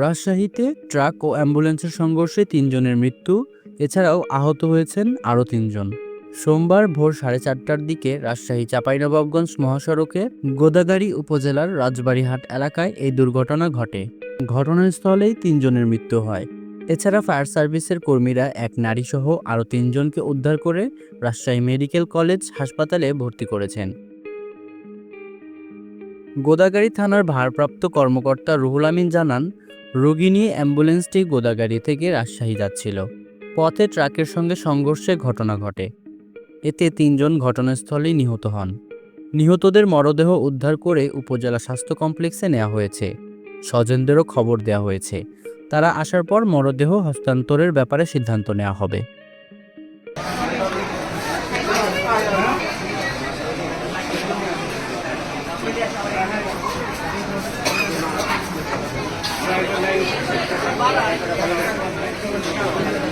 রাজশাহীতে ট্রাক ও অ্যাম্বুলেন্সের সংঘর্ষে তিনজনের মৃত্যু, এছাড়াও আহত হয়েছেন আরও তিনজন। সোমবার ভোর সাড়ে চারটার দিকে রাজশাহী চাঁপাইনবাবগঞ্জ মহাসড়কে গোদাগাড়ি উপজেলার রাজবাড়িহাট এলাকায় এই দুর্ঘটনা ঘটে। ঘটনাস্থলেই তিনজনের মৃত্যু হয়। এছাড়া ফায়ার সার্ভিসের কর্মীরা এক নারীসহ আরও তিনজনকে উদ্ধার করে রাজশাহী মেডিকেল কলেজ হাসপাতালে ভর্তি করেছেন। গোদাগাড়ি থানার ভারপ্রাপ্ত কর্মকর্তা রুহুল আমিন জানান, রোগী নিয়ে অ্যাম্বুলেন্সটি গোদাগাড়ি থেকে রাজশাহী যাচ্ছিল। পথে ট্রাকের সঙ্গে সংঘর্ষে ঘটনা ঘটে। এতে তিনজন ঘটনাস্থলেই নিহত হন। নিহতদের মরদেহ উদ্ধার করে উপজেলা স্বাস্থ্য কমপ্লেক্সে নেওয়া হয়েছে। স্বজনদেরও খবর দেওয়া হয়েছে। তারা আসার পর মরদেহ হস্তান্তরের ব্যাপারে সিদ্ধান্ত নেওয়া হবে। Thank you.